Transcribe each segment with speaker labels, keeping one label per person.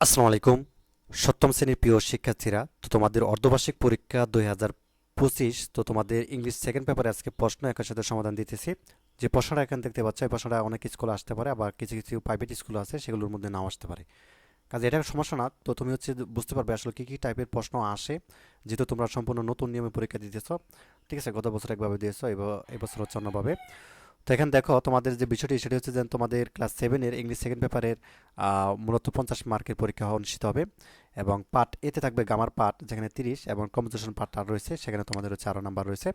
Speaker 1: আসসালামু আলাইকুম। সপ্তম শ্রেণির প্রিয় শিক্ষার্থীরা, তো তোমাদের অর্ধবার্ষিক পরীক্ষা দুই হাজার পঁচিশ, তো তোমাদের ইংলিশ সেকেন্ড পেপারে আজকে প্রশ্ন একের সাথে সমাধান দিতেছি। যে প্রশ্নটা এখানে দেখতে পাচ্ছ, এই প্রশ্নটা অনেক স্কুলে আসতে পারে, আবার কিছু কিছু প্রাইভেট স্কুল আছে, সেগুলোর মধ্যে নাও আসতে পারে। কাজে এটা সমস্যা না, তো তুমি হচ্ছে বুঝতে পারবে আসলে কী কী টাইপের প্রশ্ন আসে, যেহেতু তোমরা সম্পূর্ণ নতুন নিয়মে পরীক্ষা দিতেছ। ঠিক আছে, গত বছর একভাবে দিয়েছ এবছর হচ্ছে অন্যভাবে। তো এখানে দেখো তোমাদের যে বিষয়টি, সেটি হচ্ছে যে তোমাদের ক্লাস সেভেনের ইংলিশ সেকেন্ড পেপারের মূলত পঞ্চাশ মার্কের পরীক্ষা অনুষ্ঠিত হবে এবং পার্ট এতে থাকবে গামার পার্ট যেখানে তিরিশ এবং কম্পোজিশন পার্টটা রয়েছে, সেখানে তোমাদের হচ্ছে আরও নাম্বার রয়েছে।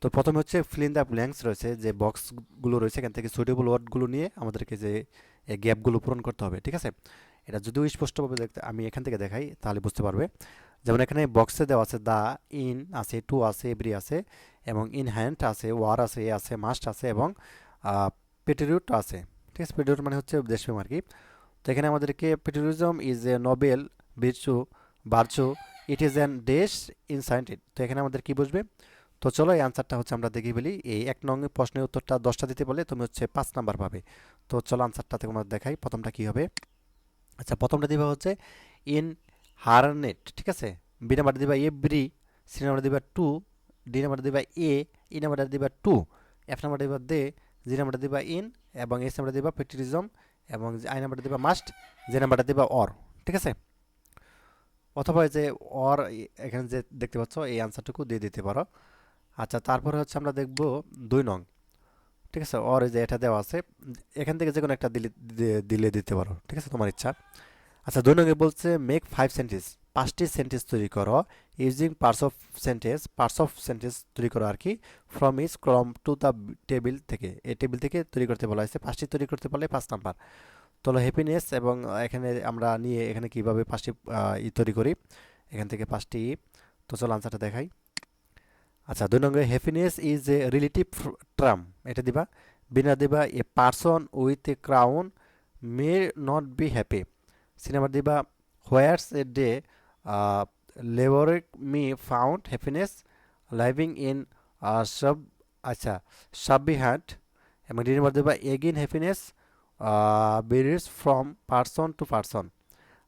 Speaker 1: তো প্রথমে হচ্ছে ফিল ইন দ্য ব্ল্যাঙ্কস রয়েছে, যে বক্সগুলো রয়েছে, এখান থেকে সুইটেবল ওয়ার্ডগুলো নিয়ে আমাদেরকে যে গ্যাপগুলো পূরণ করতে হবে, ঠিক আছে? এটা যদিও স্পষ্টভাবে দেখতে, আমি এখান থেকে দেখাই, তাহলে বুঝতে পারবে। যেমন এখানে বক্সে দেওয়া আছে দা ইন আছে টু আছে এভরি আছে এবং ইন হ্যান্ড আছে ওয়ার আছে, এ আছে মাস্ট আছে এবং পেটেরিউট আছে। ঠিক আছে পেটেরিউট মানে হচ্ছে দেশপ্রেম আর কি। তো এখানে আমাদেরকে patriotism is a noble virtue বার্চু it is an ডেস ইনসাইড ইট তো এখানে আমাদের কি বুঝবে? তো চলো এই আনসারটা হচ্ছে আমরা দেখি বলি। এই এক নং প্রশ্নের উত্তরটা দশটা দিতে বলে তুমি হচ্ছে পাঁচ নাম্বার পাবে। তো চলো আনসারটা তোমার দেখাই, প্রথমটা কি হবে? আচ্ছা প্রথমটা দিবা হচ্ছে ইন হারনেট ঠিক আছে? বি নাম্বার দিবা এভরি সি নাম্বার দিবা টু ডি নাম্বার দিবা এ ই নাম্বার দিবা টু এফ নাম্বার দিবা দে জি নাম্বার দিবা ইন এবং এস নাম্বার দিবা পেট্রিজম এবং আই নাম্বার দিবা মাস্ট যে নাম্বারটা দিবা অর ঠিক আছে? অথবা যে অর এখানে যে দেখতে পাচ্ছ, এই আনসারটুকু দিয়ে দিতে পারো। আচ্ছা তারপরে হচ্ছে আমরা দেখব দুই নং, ঠিক আছে? অর যে এটা দেওয়া আছে, এখান থেকে যে কোনো একটা দিলে দিলে দিতে পারো, ঠিক আছে? তোমার ইচ্ছা। আচ্ছা দুই নঙ্গে বলছে মেক ফাইভ সেন্টেন্স পাঁচটি সেন্টেন্স তৈরি করো using parts of sentence parts of sentence তৈরি করো আর কি ফ্রম ইজ ক্রম টু দ্য টেবিল থেকে। এই টেবিল থেকে তৈরি করতে বলা হয়েছে, পাঁচটি তৈরি করতে পারলে পাঁচ নাম্বার। তোলো হ্যাপিনেস এবং এখানে আমরা নিয়ে এখানে কীভাবে পাঁচটি ই তৈরি করি, এখান থেকে পাঁচটি। তো চলো আনসারটা দেখাই। আচ্ছা দুই নম্বরে happiness is a relative term এটা দিবা। বিনা দিবা a person with a crown may not be happy cinema দিবা whereas a day labourer me found happiness, living in সব আচ্ছা সাবি হ্যান্ড এবং ডি নাম্বার দিবা again happiness varies from person to person.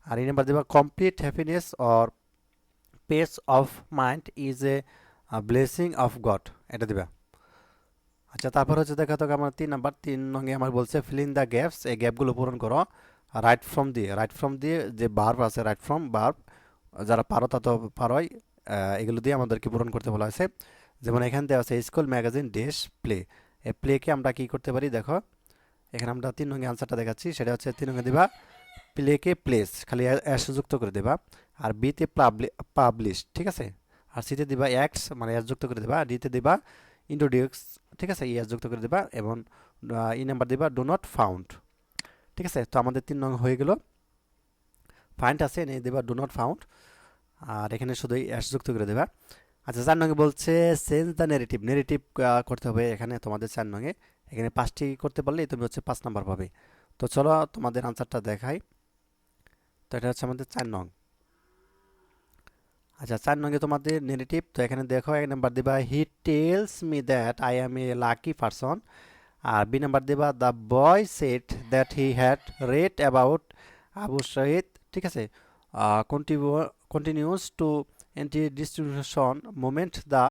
Speaker 1: আর এই নাম্বার দিবা complete happiness or peace of mind is a blessing of God. এটা দিবা। আচ্ছা তারপর হচ্ছে দেখা তো আমার তিন নাম্বার, তিন নঙ্গে আমার বলছে, ফিলিং দ্য গ্যাপস, এই গ্যাপগুলো পূরণ করো। রাইট ফ্রম দিয়ে রাইট ফ্রম দিয়ে যে বার্ব আছে রাইট ফ্রম বার্ব যারা পারো তা তো পারোই এগুলো দিয়ে আমাদেরকে পূরণ করতে বলা হয়েছে। যেমন এখান দেওয়া আছে স্কুল ম্যাগাজিন ডেস প্লে এই প্লেকে আমরা কি করতে পারি? দেখো, এখানে আমরা তিন নঙ্গে আনসারটা দেখাচ্ছি, সেটা হচ্ছে তিন নঙ্গে দিবা প্লেকে প্লেস খালি অ্যাশ যুক্ত করে দেবা, আর বিতে পাবলিশ ঠিক আছে? আর সিতে দিবা অ্যাক্টস মানে অ্যাস যুক্ত করে দেবা ডিতে দিবা ইন্ট্রোডিউস ঠিক আছে? ইয়াস যুক্ত করে দেবা, এবং ই নাম্বার দিবা ডো নট ফাউন্ড ঠিক আছে? তো আমাদের তিন নং হয়ে গেল। ফাইন্ড আছে, এনে দেবা ডো নট ফাউন্ড আর এখানে শুধু অ্যাস যুক্ত করে দেবা। আচ্ছা চার নঙ্গে বলছে চেঞ্জ দ্য নেগেটিভ নেগেটিভ করতে হবে এখানে তোমাদের চার নঙ্গে এখানে পাঁচটি করতে পারলেই তুমি হচ্ছে পাঁচ নাম্বার পাবে। তো চলো তোমাদের আনসারটা দেখাই। তো এটা হচ্ছে আমাদের চার নং। আচ্ছা চার নঙ্গে তোমাদের নেগেটিভ তো এখানে দেখো, এক নাম্বার দিবা he tells me that I am a lucky person R B number দেবা the boy said that he had read about Abu Shahid ঠিক আছে? Continue continuous to anti distribution moment the